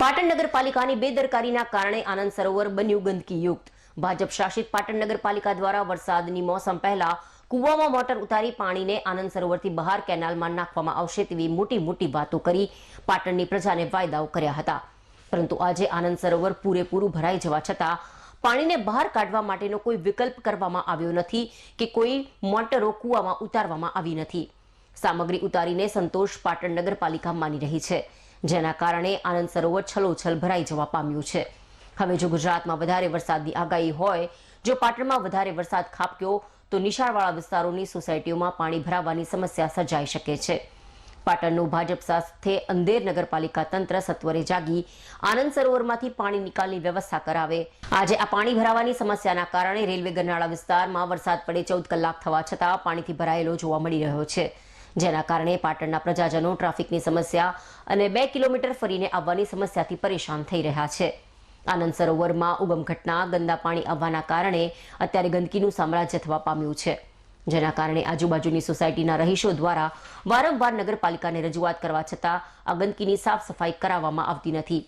પાટણ નગરપાલિકાની બેદરકારીના કારણે આનંદ સરોવર બન્યું ગંદકીયુક્ત. ભાજપ શાસિત પાટણ નગરપાલિકા દ્વારા વરસાદની મોસમ પહેલા કૂવામાં મોટર ઉતારી પાણીને આનંદ સરોવરથી બહાર કેનાલમાં નાખવામાં આવશે તેવી મોટી મોટી વાતો કરી પાટણની પ્રજાને વાયદાઓ કર્યા હતા. પરંતુ આજે આનંદ સરોવર પૂરેપૂરું ભરાઈ જવા છતાં પાણીને બહાર કાઢવા માટેનો કોઈ વિકલ્પ કરવામાં આવ્યો નથી કે કોઈ મોટરો કૂવામાં ઉતારવામાં આવી નથી. સામગ્રી ઉતારીને સંતોષ પાટણ નગરપાલિકા માની રહી છે. જેના કારણે આનંદ સરોવર છલોછલ ભરાઈ જવા પામ્યું છે. હવે જો ગુજરાતમાં વધારે વરસાદની આગાહી હોય, જો પાટણમાં વધારે વરસાદ ખાબક્યો, તો નિશાળવાળા વિસ્તારોની સોસાયટીઓમાં પાણી ભરાવાની સમસ્યા સર્જાઈ શકે છે. પાટણનું ભાજપ સાથે અંધેર નગરપાલિકા તંત્ર સત્વરે જાગી આનંદ સરોવરમાંથી પાણી નિકાલની વ્યવસ્થા કરાવે. આજે આ પાણી ભરાવાની સમસ્યાના કારણે રેલવે ગરનાળા વિસ્તારમાં વરસાદ પડે ચૌદ કલાક થવા છતાં પાણીથી ભરાયેલો જોવા મળી રહ્યો છે. જેના કારણે પાટણના પ્રજાજનો ટ્રાફિકની સમસ્યા અને બે કિલોમીટર ફરીને આવવાની સમસ્યાથી પરેશાન થઈ રહ્યા છે. આનંદ સરોવરમાં ઉગમ ઘટના ગંદા પાણી આવવાના કારણે અત્યારે ગંદકીનું સામ્રાજ્ય થવા પામ્યું છે. જેના કારણે આજુબાજુની સોસાયટીના રહીશો દ્વારા વારંવાર નગરપાલિકાને રજૂઆત કરવા છતાં આ ગંદકીની સાફ સફાઈ કરાવવામાં આવતી નથી.